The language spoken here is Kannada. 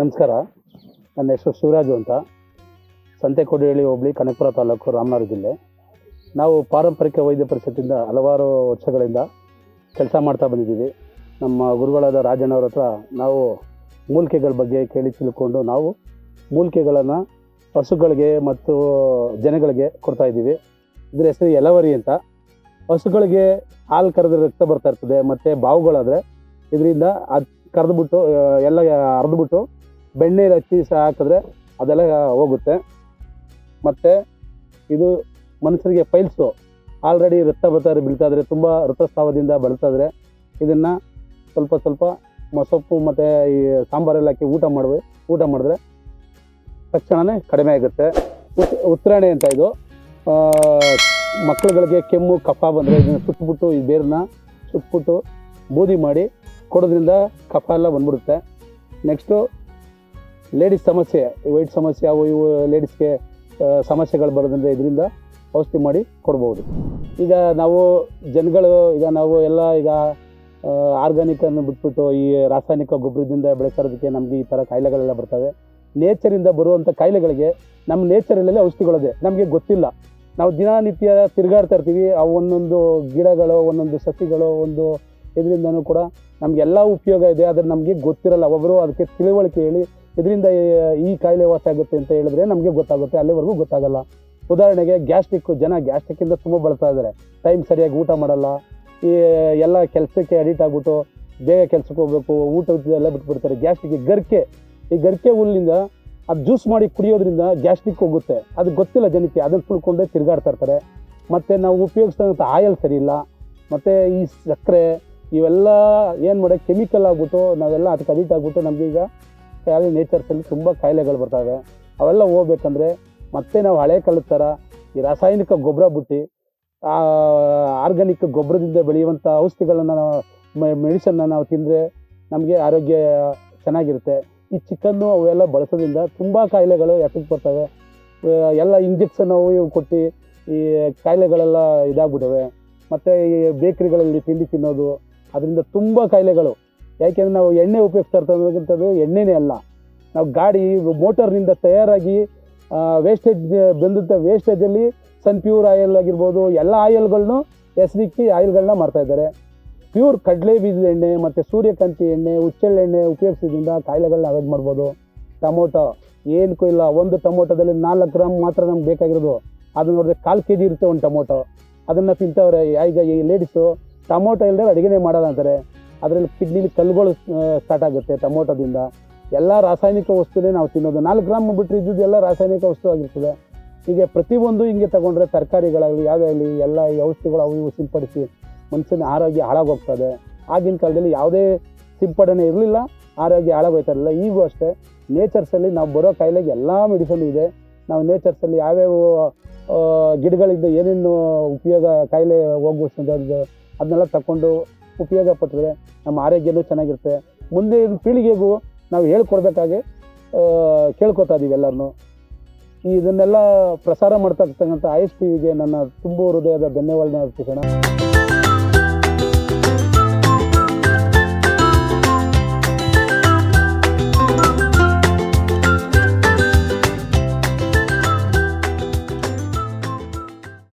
ನಮಸ್ಕಾರ. ನನ್ನ ಹೆಸರು ಶಿವರಾಜು ಅಂತ. ಸಂತೆಕೊಡಿಹಳ್ಳಿ ಹೋಬಳಿ ಕನಕಪುರ ತಾಲೂಕು ರಾಮನಗರ ಜಿಲ್ಲೆ. ನಾವು ಪಾರಂಪರಿಕ ವೈದ್ಯ ಪರಿಷತ್ತಿಂದ ಹಲವಾರು ವರ್ಷಗಳಿಂದ ಕೆಲಸ ಮಾಡ್ತಾ ಬಂದಿದ್ದೀವಿ. ನಮ್ಮ ಗುರುಗಳಾದ ರಾಜಣ್ಣವ್ರ ಹತ್ರ ನಾವು ಮೂಲಿಕೆಗಳ ಬಗ್ಗೆ ಕೇಳಿ ತಿಳ್ಕೊಂಡು ನಾವು ಮೂಲಿಕೆಗಳನ್ನು ಹಸುಗಳಿಗೆ ಮತ್ತು ಜನಗಳಿಗೆ ಕೊಡ್ತಾ ಇದ್ದೀವಿ. ಇದ್ರ ಹೆಸರು ಎಲವರಿ ಅಂತ. ಹಸುಗಳಿಗೆ ಹಾಲು ಕರೆದ್ರೆ ರಕ್ತ ಬರ್ತಾ ಇರ್ತದೆ, ಮತ್ತು ಬಾವುಗಳಾದರೆ ಇದರಿಂದ ಅದು ಕರೆದ್ಬಿಟ್ಟು, ಎಲ್ಲ ಅರ್ದ್ಬಿಟ್ಟು ಬೆಣ್ಣೆ ಹಚ್ಚಿ ಸಹ ಹಾಕಿದ್ರೆ ಅದೆಲ್ಲ ಹೋಗುತ್ತೆ. ಮತ್ತು ಇದು ಮನುಷ್ಯರಿಗೆ ಪೈಲ್ಸು. ಆಲ್ರೆಡಿ ರಕ್ತ ಬರ್ತಾರೆ ಬೀಳ್ತಾಯಿದ್ರೆ ತುಂಬ ರಕ್ತಸ್ರಾವದಿಂದ ಬಳಸ್ತಾ ಇದನ್ನು ಸ್ವಲ್ಪ ಸ್ವಲ್ಪ ಮೊಸಪ್ಪು ಮತ್ತು ಈ ಸಾಂಬಾರೆಲ್ಲ ಹಾಕಿ ಊಟ ಮಾಡುವ, ಊಟ ಮಾಡಿದ್ರೆ ತಕ್ಷಣವೇ ಕಡಿಮೆ ಆಗುತ್ತೆ. ಉತ್ ಉತ್ತರಾಣೆ ಅಂತ ಇದು. ಮಕ್ಕಳುಗಳಿಗೆ ಕೆಮ್ಮು, ಕಫ ಬಂದರೆ ಇದನ್ನು ಸುಟ್ಬಿಟ್ಟು ಈ ಬೇರನ್ನ ಸುಟ್ಬಿಟ್ಟು ಬೂದಿ ಮಾಡಿ ಕೊಡೋದ್ರಿಂದ ಕಫ ಎಲ್ಲ ಬಂದ್ಬಿಡುತ್ತೆ. ನೆಕ್ಸ್ಟು ಲೇಡೀಸ್ ಸಮಸ್ಯೆ ವೈಟ್ ಸಮಸ್ಯೆ, ಅವು ಇವು ಲೇಡೀಸ್ಗೆ ಸಮಸ್ಯೆಗಳು ಬರೋದ್ರಿಂದ ಇದರಿಂದ ಔಷಧಿ ಮಾಡಿ ಕೊಡ್ಬೋದು. ಈಗ ನಾವು ಜನಗಳು, ಈಗ ನಾವು ಎಲ್ಲ ಈಗ ಆರ್ಗ್ಯಾನಿಕನ್ನು ಬಿಟ್ಬಿಟ್ಟು ಈ ರಾಸಾಯನಿಕ ಗೊಬ್ಬರದಿಂದ ಬೆಳೆಸೋದಕ್ಕೆ ನಮಗೆ ಈ ಥರ ಕಾಯಿಲೆಗಳೆಲ್ಲ ಬರ್ತವೆ. ನೇಚರಿಂದ ಬರುವಂಥ ಕಾಯಿಲೆಗಳಿಗೆ ನಮ್ಮ ನೇಚರಲ್ಲೇ ಔಷಧಿಗಳದೆ, ನಮಗೆ ಗೊತ್ತಿಲ್ಲ. ನಾವು ದಿನನಿತ್ಯ ತಿರುಗಾಡ್ತಾ ಇರ್ತೀವಿ, ಆ ಒಂದೊಂದು ಗಿಡಗಳು, ಒಂದೊಂದು ಸಸಿಗಳು, ಒಂದು ಇದರಿಂದನೂ ಕೂಡ ನಮಗೆಲ್ಲ ಉಪಯೋಗ ಇದೆ, ಆದರೆ ನಮಗೆ ಗೊತ್ತಿರಲ್ಲ. ಒಬ್ಬರು ಅದಕ್ಕೆ ತಿಳುವಳಿಕೆ ಹೇಳಿ ಇದರಿಂದ ಈ ಕಾಯಿಲೆ ವಾಸಿ ಆಗುತ್ತೆ ಅಂತ ಹೇಳಿದ್ರೆ ನಮಗೆ ಗೊತ್ತಾಗುತ್ತೆ, ಅಲ್ಲಿವರೆಗೂ ಗೊತ್ತಾಗಲ್ಲ. ಉದಾಹರಣೆಗೆ ಗ್ಯಾಸ್ಟ್ರಿಕ್, ಜನ ಗ್ಯಾಸ್ಟ್ರಿಕ್ಕಿಂದ ತುಂಬ ಬಳಸ್ತಾ ಇದ್ದಾರೆ ಟೈಮ್ ಸರಿಯಾಗಿ ಊಟ ಮಾಡಲ್ಲ. ಈ, ಎಲ್ಲ ಕೆಲಸಕ್ಕೆ ಅಡಿಟ್ ಆಗ್ಬಿಟ್ಟು ಬೇಗ ಕೆಲ್ಸಕ್ಕೆ ಹೋಗ್ಬೇಕು, ಊಟ ಎಲ್ಲ ಬಿಟ್ಬಿಡ್ತಾರೆ. ಗ್ಯಾಸ್ಟ್ರಿಕ್ ಗರ್ಕೆ, ಈ ಗರ್ಕೆ ಹುಲ್ಲಿಂದ ಅದು ಜ್ಯೂಸ್ ಮಾಡಿ ಕುಡಿಯೋದ್ರಿಂದ ಗ್ಯಾಸ್ಟ್ರಿಕ್ ಹೋಗುತ್ತೆ. ಅದು ಗೊತ್ತಿಲ್ಲ ಜನಕ್ಕೆ, ಅದನ್ನು ತುಳ್ಕೊಂಡೇ ತಿರುಗಾಡ್ತಾ ಇರ್ತಾರೆ. ಮತ್ತು ನಾವು ಉಪಯೋಗಿಸ್ತಕ್ಕಂಥ ಆಯಲ್ ಸರಿ ಇಲ್ಲ. ಮತ್ತು ಈ ಸಕ್ಕರೆ, ಇವೆಲ್ಲ ಏನು ಮಾಡೋ ಕೆಮಿಕಲ್ ಆಗ್ಬಿಟ್ಟು ನಾವೆಲ್ಲ ಅದಕ್ಕೆ ಅಡಿಟ್ ಆಗ್ಬಿಟ್ಟು ನಮಗೆ ಈಗ ಯಾವ ನೇಚರ್ಸಲ್ಲಿ ತುಂಬ ಕಾಯಿಲೆಗಳು ಬರ್ತವೆ. ಅವೆಲ್ಲ ಹೋಗ್ಬೇಕಂದ್ರೆ ಮತ್ತೆ ನಾವು ಹಳೆ ಕಾಲದ ಥರ ಈ ರಾಸಾಯನಿಕ ಗೊಬ್ಬರ ಬಿಟ್ಟು ಆರ್ಗಾನಿಕ್ ಗೊಬ್ಬರದಿಂದ ಬೆಳೆಯುವಂಥ ಔಷಧಿಗಳನ್ನು ನಾವು ಮೆಡಿಸನ್ನ ನಾವು ತಿಂದರೆ ನಮಗೆ ಆರೋಗ್ಯ ಚೆನ್ನಾಗಿರುತ್ತೆ. ಈ ಚಿಕನ್ನು ಅವೆಲ್ಲ ಬಳಸೋದ್ರಿಂದ ತುಂಬ ಕಾಯಿಲೆಗಳು ಎಫೆಕ್ಟ್ ಬರ್ತವೆ. ಎಲ್ಲ ಇಂಜೆಕ್ಷನ್ ಅವು ಇವು ಕೊಟ್ಟು ಈ ಕಾಯಿಲೆಗಳೆಲ್ಲ ಇದಾಗ್ಬಿಟ್ಟವೆ ಮತ್ತು ಈ ಬೇಕ್ರಿಗಳಲ್ಲಿ ತಿಂಡಿ ತಿನ್ನೋದು, ಅದರಿಂದ ತುಂಬ ಕಾಯಿಲೆಗಳು. ಯಾಕೆಂದರೆ ನಾವು ಎಣ್ಣೆ ಉಪಯೋಗಿಸ್ತಾ ಇರ್ತಕ್ಕಂಥದ್ದು ಎಣ್ಣೆನೇ ಅಲ್ಲ. ನಾವು ಗಾಡಿ ಮೋಟರ್ನಿಂದ ತಯಾರಾಗಿ ವೇಸ್ಟೇಜ್ ಬಂದಂಥ ವೇಸ್ಟೇಜಲ್ಲಿ ಸನ್ ಪ್ಯೂರ್ ಆಯಿಲ್ ಆಗಿರ್ಬೋದು, ಎಲ್ಲ ಆಯಿಲ್ಗಳನ್ನು ಹೆಸರಿಕ್ಕಿ ಆಯಿಲ್ಗಳನ್ನ ಮಾಡ್ತಾ ಇದ್ದಾರೆ. ಪ್ಯೂರ್ ಕಡಲೆ ಬೀಜದ ಎಣ್ಣೆ, ಮತ್ತು ಸೂರ್ಯಕಾಂತಿ ಎಣ್ಣೆ ಹುಚ್ಚೆಳ್ಳೆಣ್ಣೆ ಉಪಯೋಗಿಸೋದ್ರಿಂದ ಕಾಯಿಲೆಗಳನ್ನ ಅವಾಯ್ಡ್ ಮಾಡ್ಬೋದು. ಟೊಮೊಟೊ, ಏನಕ್ಕೂ ಇಲ್ಲ, ಒಂದು ಟೊಮೊಟೊದಲ್ಲಿ ನಾಲ್ಕು ಗ್ರಾಮ್ ಮಾತ್ರ ನಮ್ಗೆ ಬೇಕಾಗಿರೋದು. ಅದು ನೋಡಿದ್ರೆ ಕಾಲು ಕೆ ಜಿ ಇರುತ್ತೆ ಒಂದು ಟೊಮೊಟೊ. ಅದನ್ನು ತಿಂತವ್ರೆ, ಈಗ ಈ ಲೇಡೀಸು ಟೊಮೊಟೊ ಇಲ್ಲದೆ ಅಡುಗೆನೇ ಮಾಡೋದು ಅಂತಾರೆ. ಅದರಲ್ಲಿ ಕಿಡ್ನಿಲಿ ಕಲ್ಲುಗಳು ಸ್ಟಾರ್ಟ್ ಆಗುತ್ತೆ ಟೊಮೊಟೊದಿಂದ. ಎಲ್ಲ ರಾಸಾಯನಿಕ ವಸ್ತುನೇ ನಾವು ತಿನ್ನೋದು. ನಾಲ್ಕು ಗ್ರಾಮ್ ಬಿಟ್ಟರೆ ಇದ್ದಿದ್ದು ಎಲ್ಲ ರಾಸಾಯನಿಕ ವಸ್ತು ಆಗಿರ್ತದೆ. ಹೀಗೆ ಪ್ರತಿಯೊಂದು ಹಿಂಗೆ ತಗೊಂಡ್ರೆ ತರಕಾರಿಗಳಾಗಲಿ, ಯಾವುದೇ ಆಗಲಿ, ಎಲ್ಲ ಔಷಧಿಗಳು ಅವು ಇವು ಸಿಂಪಡಿಸಿ ಮನುಷ್ಯನ ಆರೋಗ್ಯ ಹಾಳಾಗೋಗ್ತದೆ. ಆಗಿನ ಕಾಲದಲ್ಲಿ ಯಾವುದೇ ಸಿಂಪಡಣೆ ಇರಲಿಲ್ಲ, ಆರೋಗ್ಯ ಹಾಳಾಗೋಯ್ತಾ ಇರಲಿಲ್ಲ. ಈಗೂ ಅಷ್ಟೇ ನೇಚರ್ಸಲ್ಲಿ ನಾವು ಬರೋ ಕಾಯಿಲೆಗೆ ಎಲ್ಲ ಮೆಡಿಸನ್ ಇದೆ. ನಾವು ನೇಚರ್ಸಲ್ಲಿ ಯಾವ್ಯಾವ ಗಿಡಗಳಿಂದ ಏನೇನು ಉಪಯೋಗ, ಕಾಯಿಲೆ ಹೋಗ್ಬೋದು ಅದನ್ನೆಲ್ಲ ತಗೊಂಡು ಉಪಯೋಗ ಪಟ್ಟರೆ ನಮ್ಮ ಆರೋಗ್ಯನೂ ಚೆನ್ನಾಗಿರುತ್ತೆ. ಮುಂದೆ ಪೀಳಿಗೆಗೂ ನಾವು ಹೇಳ್ಕೊಡ್ಬೇಕಾಗಿ ಕೇಳ್ಕೊತಾ ಇದ್ದೀವಿ ಎಲ್ಲರನ್ನು. ಇದನ್ನೆಲ್ಲ ಪ್ರಸಾರ ಮಾಡ್ತಕ್ಕಂಥ ಐ ಎಸ್ ಟಿವಿಗೆ ನನ್ನ ತುಂಬ ಹೃದಯದ ಧನ್ಯವಾದ ಅರ್ಪಿಸೋಣ.